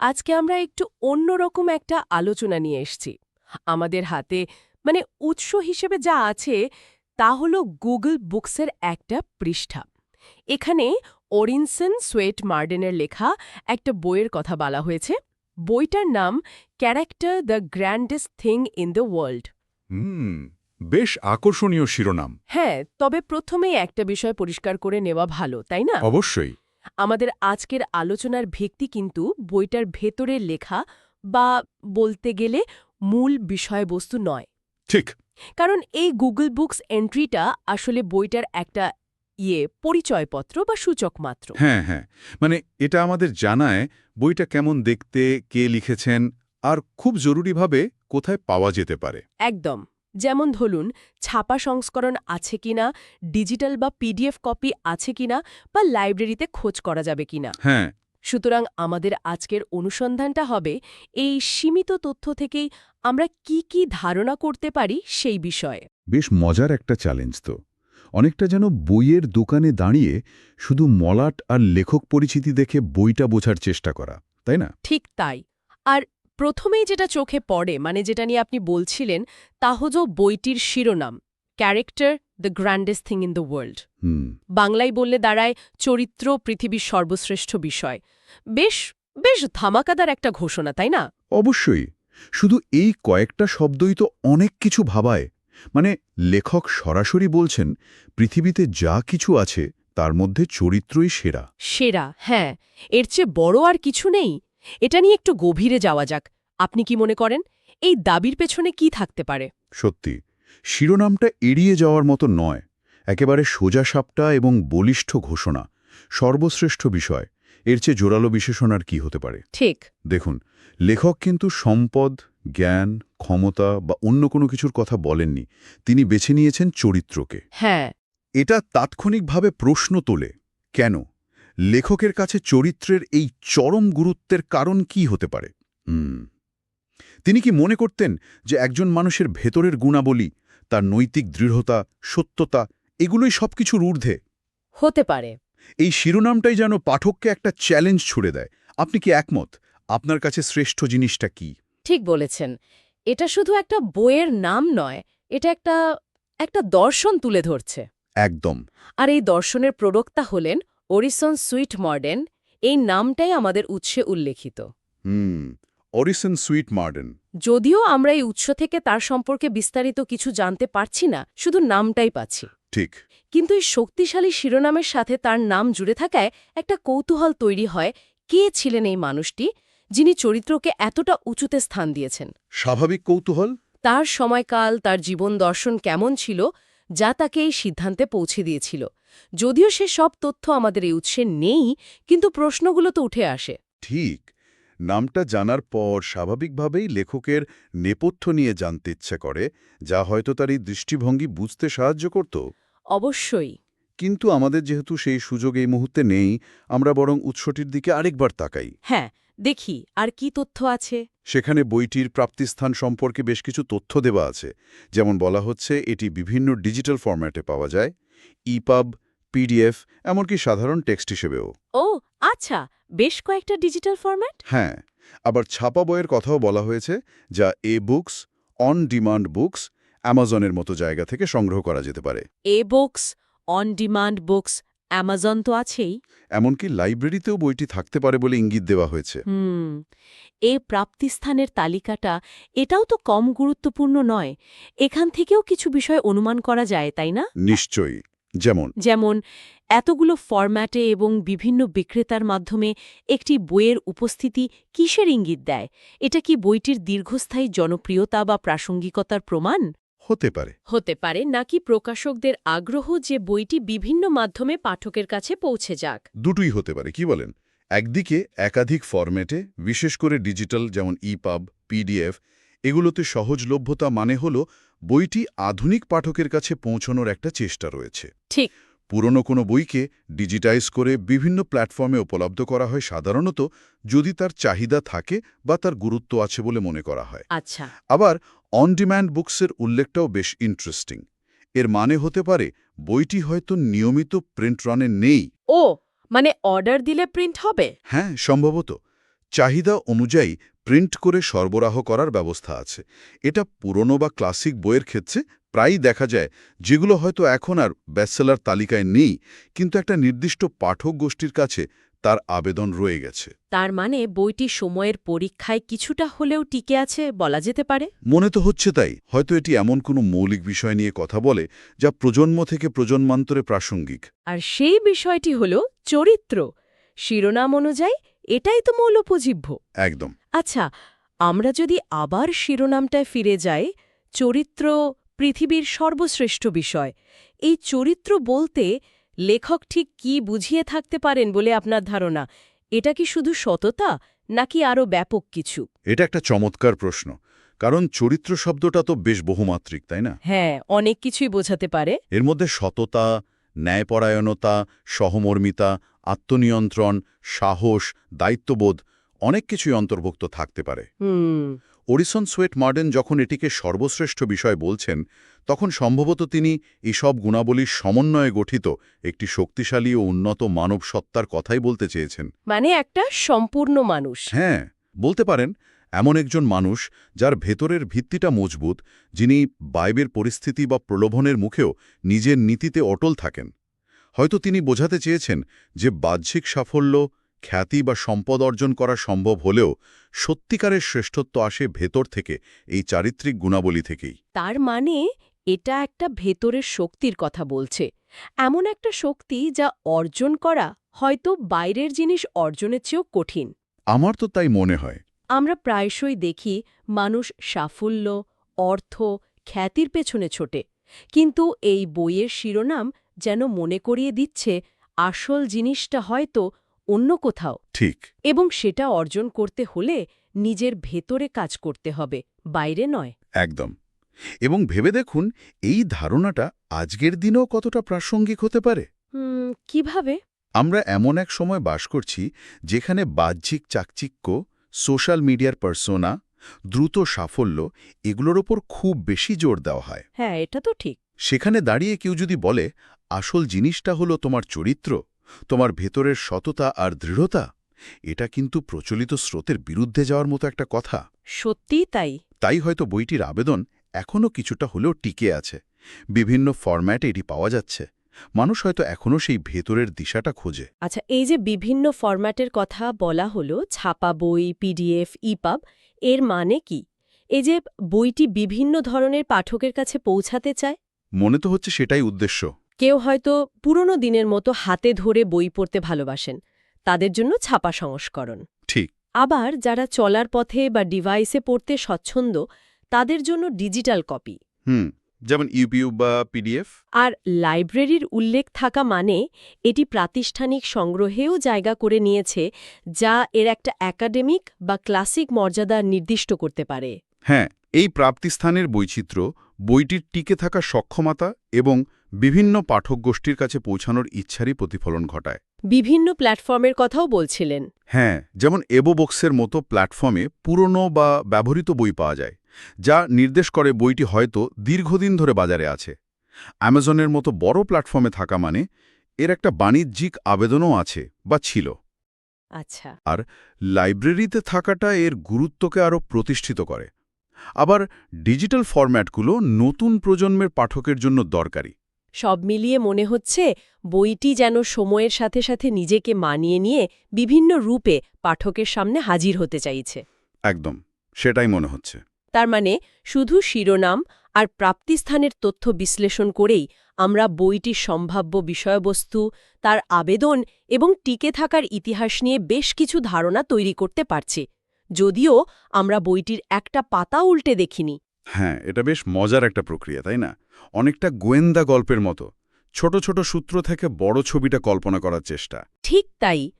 আজকে আমরা একটু অন্যরকম একটা আলোচনা নিয়ে এসেছি। আমাদের হাতে মানে উৎস হিসেবে যা আছে তা হলো গুগল বুকসের একটা পৃষ্ঠা। এখানে ওরিনসন সোয়েট মার্ডেনের লেখা একটা বইয়ের কথা বলা হয়েছে। বইটার নাম character the grandest thing in the world. হুম বেশ আকর্ষণীয় শিরোনাম। হ্যাঁ তবে প্রথমেই একটা বিষয় পরিষ্কার করে নেওয়া ভালো তাই না? অবশ্যই। আমাদের আজকের আলোচনার ভিত্তি কিন্তু বইটার ভেতরের লেখা বা বলতে গেলে মূল বিষয়বস্তু নয়। ঠিক। কারণ এই গুগল বুকস এন্ট্রিটা আসলে বইটার একটা ইয়ে পরিচয়পত্র বা সূচক মাত্র হ্যাঁ হ্যাঁ। মানে এটা আমাদের জানায় বইটা কেমন দেখতে কে লিখেছেন আর খুব জরুরিভাবে কোথায় পাওয়া যেতে পারে। একদম। যেমন ধরুন ছাপা সংস্করণ আছে কিনা ডিজিটাল বা পিডিএফ কপি আছে কিনা বা লাইব্রেরিতে খোঁজ করা যাবে কিনা। হ্যাঁ। সুতরাং আমাদের আজকের অনুসন্ধানটা হবে এই সীমিত তথ্য থেকেই আমরা কি কি ধারণা করতে পারি সেই বিষয়ে। বেশ মজার একটা চ্যালেঞ্জ তো। অনেকটা যেন বইয়ের দোকানে দাঁড়িয়ে শুধু মলাট আর লেখক পরিচিতি দেখে বইটা বোঝার চেষ্টা করা তাই না? ঠিক তাই। আর প্রথমেই যেটা চোখে পড়ে মানে যেটা নিয়ে আপনি বলছিলেন তা হলো বইটির শিরোনাম character the grandest thing in the world. বাংলায় বললে দাঁড়ায় চরিত্র পৃথিবীর সর্বশ্রেষ্ঠ বিষয়। বেশ বেশ ধামাকাদার একটা ঘোষণা তাই না? অবশ্যই। শুধু এই কয়েকটা শব্দই তো অনেক কিছু ভাবায়। মানে লেখক সরাসরি বলছেন পৃথিবীতে যা কিছু আছে তার মধ্যে চরিত্রই সেরা। সেরা হ্যাঁ। এর চেয়ে বড় আর কিছু নেই। এটা নিয়ে একটু গভীরে যাওয়া যাক। আপনি কি মনে করেন এই দাবির পেছনে কি থাকতে পারে? সত্যি শিরোনামটা এড়িয়ে যাওয়ার মতো নয়। একেবারে সোজাসাপটা এবং বলিষ্ঠ ঘোষণা সর্বশ্রেষ্ঠ বিষয়। এর চেয়ে জোরালো বিশেষণ আর কি হতে পারে? ঠিক। দেখুন লেখক কিন্তু সম্পদ জ্ঞান ক্ষমতা বা অন্য কোনো কিছুর কথা বলেননি। তিনি বেছে নিয়েছেন চরিত্রকে। হ্যাঁ। এটা তাৎক্ষণিকভাবে প্রশ্ন তোলে কেন? লেখকের কাছে চরিত্রের এই চরম গুরুত্বের কারণ কি হতে পারে? তিনি কি মনে করতেন যে একজন মানুষের ভেতরের গুণাবলী তার নৈতিক দৃঢ়তা সত্যতা এগুলোই সবকিছুর ঊর্ধ্বে? হতে পারে। এই শিরোনামটাই যেন পাঠককে একটা চ্যালেঞ্জ ছুড়ে দেয়। আপনি কি একমত? আপনার কাছে শ্রেষ্ঠ জিনিসটা কি? ঠিক বলেছেন। এটা শুধু একটা বইয়ের নাম নয় এটা একটা একটা দর্শন তুলে ধরছে। একদম। আর এই দর্শনের প্রবক্তা হলেন ওরিসন সুইট মর্ডেন এই নামটাই আমাদের উৎসে উল্লেখিত। হুম অরিসন সুইট মার্ডেন যদিও আমরা এই উৎস থেকে তার সম্পর্কে বিস্তারিত কিছু জানতে পারছি না শুধু নামটাই পাচ্ছি। ঠিক। কিন্তু এই শক্তিশালী শিরোনামের সাথে তার নাম জুড়ে থাকায় একটা কৌতূহল তৈরি হয় কে ছিলেন এই মানুষটি যিনি চরিত্রকে এতটা উঁচুতে স্থান দিয়েছেন। স্বাভাবিক কৌতূহল? তার সময়কাল তার জীবন দর্শন কেমন ছিল যা তাকে এই সিদ্ধান্তে পৌঁছে দিয়েছিল। যদিও সে সব তথ্য আমাদের এই উৎসে নেই কিন্তু প্রশ্নগুলো তো উঠে আসে। ঠিক। নামটা জানার পর স্বাভাবিকভাবেই লেখকের নেপথ্য নিয়ে জানতে ইচ্ছে করে যা হয়তো তার এই দৃষ্টিভঙ্গি বুঝতে সাহায্য করত। অবশ্যই। কিন্তু আমাদের যেহেতু সেই সুযোগ এই মুহূর্তে নেই আমরা বরং উৎসটির দিকে আরেকবার তাকাই। হ্যাঁ দেখি আর কি তথ্য আছে। সেখানে বইটির প্রাপ্তিস্থান সম্পর্কে বেশ কিছু তথ্য দেওয়া আছে। যেমন বলা হচ্ছে এটি বিভিন্ন ডিজিটাল ফরম্যাটে পাওয়া যায়। ইপাব পিডিএফ এমনকি সাধারণ টেক্সট হিসেবেও। ও আচ্ছা বেশ কয়েকটা ডিজিটাল ফরম্যাট? হ্যাঁ আবার ছাপা বইয়ের কথাও বলা হয়েছে যা A books on demand books অ্যামাজনের মতো জায়গা থেকে সংগ্রহ করা যেতে পারে। A books on demand books Amazon তো আছেই। এমনকি লাইব্রেরিতেও বইটি থাকতে পারে বলে ইঙ্গিত দেওয়া হয়েছে। হুম এ প্রাপ্তিস্থানের তালিকাটা এটাও তো কম গুরুত্বপূর্ণ নয়। এখান থেকেও কিছু বিষয় অনুমান করা যায় তাই না? নিশ্চয়ই। যেমন যেমন এতগুলো ফরম্যাটে এবং বিভিন্ন বিক্রেতার মাধ্যমে একটি বইয়ের উপস্থিতি কিসের ইঙ্গিত দেয়? এটা কি বইটির দীর্ঘস্থায়ী জনপ্রিয়তা বা প্রাসঙ্গিকতার প্রমাণ? হতে পারে। হতে পারে নাকি প্রকাশকদের আগ্রহ যে বইটি বিভিন্ন মাধ্যমে পাঠকের কাছে পৌঁছে যাক? দুটোই হতে পারে কি বলেন? একদিকে একাধিক ফরম্যাটে বিশেষ করে ডিজিটাল যেমন ইপাব পিডিএফ এগুলোতে সহজলভ্যতা মানে হল বইটি আধুনিক পাঠকের কাছে পৌঁছনোর একটা চেষ্টা রয়েছে। ঠিক। পুরনো কোনো বইকে ডিজিটাইজ করে বিভিন্ন প্ল্যাটফর্মে উপলব্ধ করা হয় সাধারণত যদি তার চাহিদা থাকে বা তার গুরুত্ব আছে বলে মনে করা হয়। আচ্ছা। আবার অন ডিম্যান্ড বুকসের উল্লেখটাও বেশ ইন্টারেস্টিং এর মানে হতে পারে বইটি হয়তো নিয়মিত প্রিন্ট রানে নেই। ও মানে অর্ডার দিলে প্রিন্ট হবে? হ্যাঁ সম্ভবত। চাহিদা অনুযায়ী প্রিন্ট করে সরবরাহ করার ব্যবস্থা আছে। এটা পুরনো বা ক্লাসিক বইয়ের ক্ষেত্রে প্রায়ই দেখা যায় যেগুলো হয়তো এখন আর ব্যাচেলার তালিকায় নেই কিন্তু একটা নির্দিষ্ট পাঠক গোষ্ঠীর কাছে তার আবেদন রয়ে গেছে। তার মানে বইটি সময়ের পরীক্ষায় কিছুটা হলেও টিকে আছে বলা যেতে পারে? মনে তো হচ্ছে তাই। হয়তো এটি এমন কোনো মৌলিক বিষয় নিয়ে কথা বলে যা প্রজন্ম থেকে প্রজন্মান্তরে প্রাসঙ্গিক। আর সেই বিষয়টি হল চরিত্র। শিরোনাম অনুযায়ী এটাই তো মৌলপোজিভ্য একদম। আচ্ছা আমরা যদি আবার শিরোনামটায় ফিরে যাই চরিত্র পৃথিবীর সর্বশ্রেষ্ঠ বিষয়। এই চরিত্র বলতে লেখক ঠিক কি বুঝিয়ে থাকতে পারেন বলে আপনার ধারণা? এটা কি শুধু সততা নাকি আরও ব্যাপক কিছু? এটা একটা চমৎকার প্রশ্ন কারণ চরিত্র শব্দটা তো বেশ বহুমাত্রিক তাই না? হ্যাঁ অনেক কিছুই বোঝাতে পারে। এর মধ্যে সততা ন্যায়পরায়ণতা সহমর্মিতা আত্মনিয়ন্ত্রণ সাহস দায়িত্ববোধ অনেক কিছুই অন্তর্ভুক্ত থাকতে পারে। ওরিসন সোয়েট মার্ডেন যখন এটিকে সর্বশ্রেষ্ঠ বিষয় বলছেন তখন সম্ভবত তিনি এসব গুণাবলীর সমন্বয়ে গঠিত একটি শক্তিশালী ও উন্নত মানব সত্তার কথাই বলতে চেয়েছেন। মানে একটা সম্পূর্ণ মানুষ। হ্যাঁ বলতে পারেন এমন একজন মানুষ যার ভেতরের ভিত্তিটা মজবুত যিনি বাইবের পরিস্থিতি বা প্রলোভনের মুখেও নিজের নীতিতে অটল থাকেন। হয়তো তিনি বোঝাতে চেয়েছেন যে বাহ্যিক সাফল্য খ্যাতি বা সম্পদ অর্জন করা সম্ভব হলেও সত্যিকারের শ্রেষ্ঠত্ব আসে ভেতর থেকে এই চারিত্রিক গুণাবলী থেকেই। তার মানে এটা একটা ভেতরের শক্তির কথা বলছে। এমন একটা শক্তি যা অর্জন করা হয়তো বাইরের জিনিস অর্জনের চেয়েও কঠিন। আমার তো তাই মনে হয়। আমরা প্রায়শই দেখি মানুষ সাফল্য অর্থ খ্যাতির পেছনে ছোটে। কিন্তু এই বইয়ের শিরোনাম যেন মনে করিয়ে দিচ্ছে আসল জিনিসটা হয়তো অন্য কোথাও। ঠিক। এবং সেটা অর্জন করতে হলে নিজের ভেতরে কাজ করতে হবে বাইরে নয়। একদম। এবং ভেবে দেখুন এই ধারণাটা আজকের দিনেও কতটা প্রাসঙ্গিক হতে পারে? কীভাবে? আমরা এমন এক সময় বাস করছি যেখানে বাহ্যিক চাকচিক্য সোশ্যাল মিডিয়ার পার্সোনা দ্রুত সাফল্য এগুলোর ওপর খুব বেশি জোর দেওয়া হয়। হ্যাঁ এটা তো ঠিক। সেখানে দাঁড়িয়ে কেউ যদি বলে আসল জিনিসটা হলো তোমার চরিত্র তোমার ভেতরের সততা আর দৃঢ়তা এটা কিন্তু প্রচলিত স্রোতের বিরুদ্ধে যাওয়ার মতো একটা কথা। সত্যিই তাই। তাই হয়তো বইটির আবেদন এখনও কিছুটা হলেও টিকে আছে। বিভিন্ন ফরম্যাটে এটি পাওয়া যাচ্ছে। মানুষ হয়তো এখনও সেই ভেতরের দিশাটা খোঁজে। আচ্ছা এই যে বিভিন্ন ফরম্যাটের কথা বলা হলো ছাপা বই পিডিএফ ইপাব এর মানে কি? এই যে বইটি বিভিন্ন ধরনের পাঠকের কাছে পৌঁছাতে চায়? মনে তো হচ্ছে সেটাই উদ্দেশ্য। কেউ হয়তো পুরনো দিনের মতো হাতে ধরে বই পড়তে ভালোবাসেন। তাদের জন্য ছাপা সংস্করণ। ঠিক। আবার যারা চলার পথে বা ডিভাইসে পড়তে স্বচ্ছন্দ তাদের জন্য ডিজিটাল কপি। হুম। যেমন ইউপিউ বা পিডিএফ। আর লাইব্রেরির উল্লেখ থাকা মানে এটি প্রাতিষ্ঠানিক সংগ্রহেও জায়গা করে নিয়েছে যা এর একটা একাডেমিক বা ক্লাসিক মর্যাদা নির্দিষ্ট করতে পারে। হ্যাঁ এই প্রাপ্তিস্থানের বৈচিত্র্য বইটির টিকে থাকা সক্ষমতা এবং বিভিন্ন পাঠক গোষ্ঠীর কাছে পৌঁছানোর ইচ্ছারই প্রতিফলন ঘটায়। বিভিন্ন প্ল্যাটফর্মের কথাও বলছিলেন। হ্যাঁ যেমন এবোবক্সের মতো প্ল্যাটফর্মে পুরনো বা ব্যবহৃত বই পাওয়া যায়। যা নির্দেশ করে বইটি হয়তো দীর্ঘদিন ধরে বাজারে আছে। অ্যামাজনের মতো বড় প্ল্যাটফর্মে থাকা মানে এর একটা বাণিজ্যিক আবেদনও আছে বা ছিল। আচ্ছা। আর লাইব্রেরিতে থাকাটা এর গুরুত্বকে আরও প্রতিষ্ঠিত করে। আবার ডিজিটাল ফরম্যাটগুলো নতুন প্রজন্মের পাঠকের জন্য দরকারি। সব মিলিয়ে মনে হচ্ছে বইটি যেন সময়ের সাথে সাথে নিজেকে মানিয়ে নিয়ে বিভিন্ন রূপে পাঠকের সামনে হাজির হতে চাইছে। একদম সেটাই মনে হচ্ছে। তার মানে শুধু শিরোনাম আর প্রাপ্তিস্থানের তথ্য বিশ্লেষণ করেই আমরা বইটির সম্ভাব্য বিষয়বস্তু তার আবেদন এবং টিকে থাকার ইতিহাস নিয়ে বেশ কিছু ধারণা তৈরি করতে পারছি। যদিও আমরা বইটির একটা পাতা উল্টে দেখিনি। হ্যাঁ এটা বেশ মজার একটা প্রক্রিয়া তাই না? অনেকটা গোয়েন্দা গল্পের মতো। ছোট ছোট সূত্র থেকে বড় ছবিটা কল্পনা করার চেষ্টা। ঠিক তাই।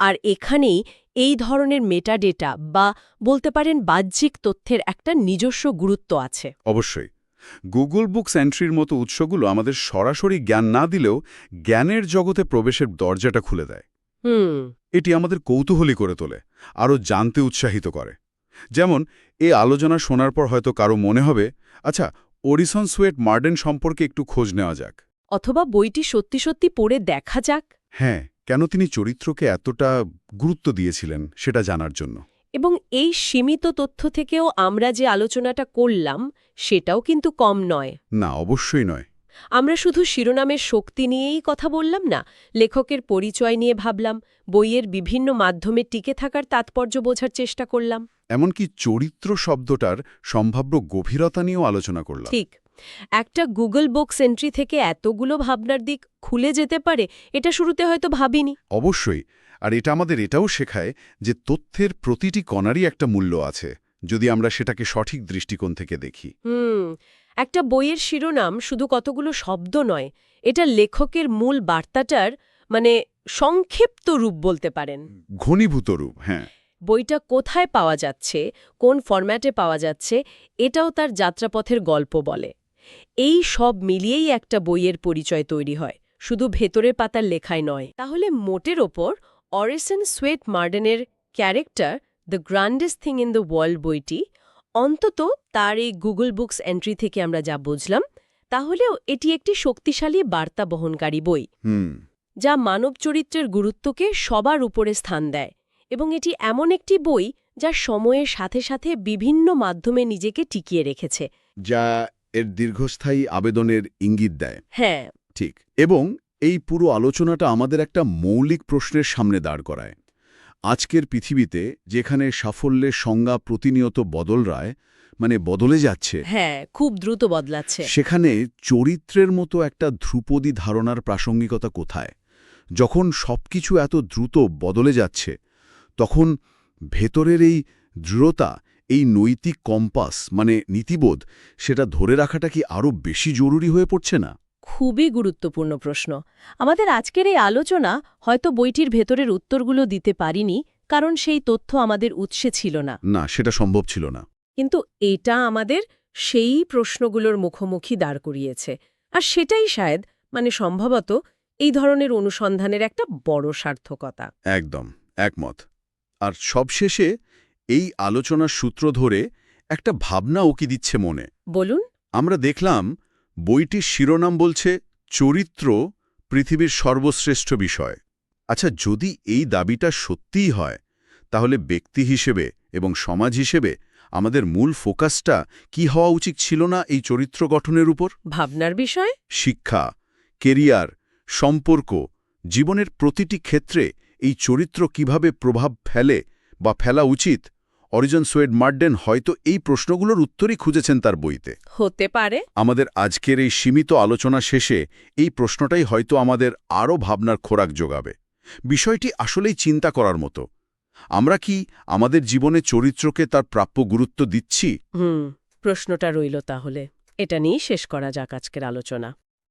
আর এখানেই এই ধরনের মেটাডেটা বা বলতে পারেন বাহ্যিক তথ্যের একটা নিজস্ব গুরুত্ব আছে। অবশ্যই। গুগল বুকস এন্ট্রির মতো উৎসগুলো আমাদের সরাসরি জ্ঞান না দিলেও জ্ঞানের জগতে প্রবেশের দরজাটা খুলে দেয়। হুম। এটি আমাদের কৌতূহলী করে তোলে আরও জানতে উৎসাহিত করে। যেমন এই আলোচনা শোনার পর হয়তো কারও মনে হবে আচ্ছা ওরিসন সুয়েট মার্ডেন সম্পর্কে একটু খোঁজ নেওয়া যাক। অথবা বইটি সত্যি সত্যি পড়ে দেখা যাক। হ্যাঁ কেন তিনি চরিত্রকে এতটা গুরুত্ব দিয়েছিলেন সেটা জানার জন্য? এবং এই সীমিত তথ্য থেকেও আমরা যে আলোচনাটা করলাম সেটাও কিন্তু কম নয়। না অবশ্যই নয়। আমরা শুধু শিরোনামের শক্তি নিয়েই কথা বললাম না লেখকের পরিচয় নিয়ে ভাবলাম বইয়ের বিভিন্ন মাধ্যমে টিকে থাকার তাৎপর্য বোঝার চেষ্টা করলাম। এমনকি চরিত্র শব্দটার সম্ভাব্য গভীরতা নিয়েও আলোচনা করলাম। ঠিক। একটা গুগল বুকস এন্ট্রি থেকে এতগুলো ভাবনার দিক খুলে যেতে পারে এটা শুরুতে হয়তো ভাবিনি। অবশ্যই আর এটা আমাদের এটাও শেখায় যে তথ্যের প্রতিটি কণারই একটা মূল্য আছে যদি আমরা সেটাকে সঠিক দৃষ্টিকোণ থেকে দেখি। হুম একটা বইয়ের শিরোনাম শুধু কতগুলো শব্দ নয় এটা লেখকের মূল বার্তাটার মানে সংক্ষিপ্ত রূপ বলতে পারেন। ঘনীভূত রূপ হ্যাঁ। বইটা কোথায় পাওয়া যাচ্ছে কোন ফরম্যাটে পাওয়া যাচ্ছে এটাও তার যাত্রাপথের গল্প বলে। এই সব মিলিয়েই একটা বইয়ের পরিচয় তৈরি হয়। শুধু ভেতরের পাতার লেখায় নয়। তাহলে মোটের ওপর Orison Swett মার্ডেনের character the grandest thing in the world বইটি অন্তত তার এই গুগল বুকস এন্ট্রি থেকে আমরা যা বুঝলাম তাহলেও এটি একটি শক্তিশালী বার্তা বহনকারী বই। যা মানব চরিত্রের গুরুত্বকে সবার উপরে স্থান দেয় এবং এটি এমন একটি বই যা সময়ের সাথে সাথে বিভিন্ন মাধ্যমে নিজেকে টিকিয়ে রেখেছে। যা এর দীর্ঘস্থায়ী আবেদনের ইঙ্গিত দেয়। হ্যাঁ। ঠিক। এবং এই পুরো আলোচনাটা আমাদের একটা মৌলিক প্রশ্নের সামনে দাঁড় করায়। আজকের পৃথিবীতে যেখানে সাফল্যের সংজ্ঞা প্রতিনিয়ত বদল রায় মানে বদলে যাচ্ছে হ্যাঁ খুব দ্রুত বদলাচ্ছে। সেখানে চরিত্রের মতো একটা ধ্রুপদী ধারণার প্রাসঙ্গিকতা কোথায়? যখন সবকিছু এত দ্রুত বদলে যাচ্ছে তখন ভেতরের এই দৃঢ়তা এই নৈতিক কম্পাস মানে নীতিবোধ সেটা ধরে রাখাটা কি আরও বেশি জরুরি হয়ে পড়ছে না? খুবই গুরুত্বপূর্ণ প্রশ্ন। আমাদের আজকের এই আলোচনা হয়তো বইটির ভেতরের উত্তরগুলো দিতে পারিনি কারণ সেই তথ্য আমাদের উৎসে ছিল না। না সেটা সম্ভব ছিল না। কিন্তু এটা আমাদের সেই প্রশ্নগুলোর মুখোমুখি দাঁড় করিয়েছে। আর সেটাই শায়দ মানে সম্ভবত এই ধরনের অনুসন্ধানের একটা বড় সার্থকতা। একদম একমত। আর সবশেষে এই আলোচনার সূত্র ধরে একটা ভাবনা ওকি দিচ্ছে মনে। বলুন। আমরা দেখলাম বইটির শিরোনাম বলছে চরিত্র পৃথিবীর সর্বশ্রেষ্ঠ বিষয়। আচ্ছা যদি এই দাবিটা সত্যিই হয় তাহলে ব্যক্তি হিসেবে এবং সমাজ হিসেবে আমাদের মূল ফোকাসটা কি হওয়া উচিত ছিল না এই চরিত্র গঠনের উপর? ভাবনার বিষয়? শিক্ষা কেরিয়ার সম্পর্ক জীবনের প্রতিটি ক্ষেত্রে এই চরিত্র কীভাবে প্রভাব ফেলে বা ফেলা উচিত অরিজন সোয়েড মার্ডেন হয়তো এই প্রশ্নগুলোর উত্তরই খুঁজেছেন তার বইতে। হতে পারে। আমাদের আজকের এই সীমিত আলোচনা শেষে এই প্রশ্নটাই হয়তো আমাদের আরও ভাবনার খোরাক যোগাবে। বিষয়টি আসলেই চিন্তা করার মতো। আমরা কি আমাদের জীবনে চরিত্রকে তার প্রাপ্য গুরুত্ব দিচ্ছি? হুম প্রশ্নটা রইল তাহলে। এটা নিয়েই শেষ করা যাক আজকের আলোচনা।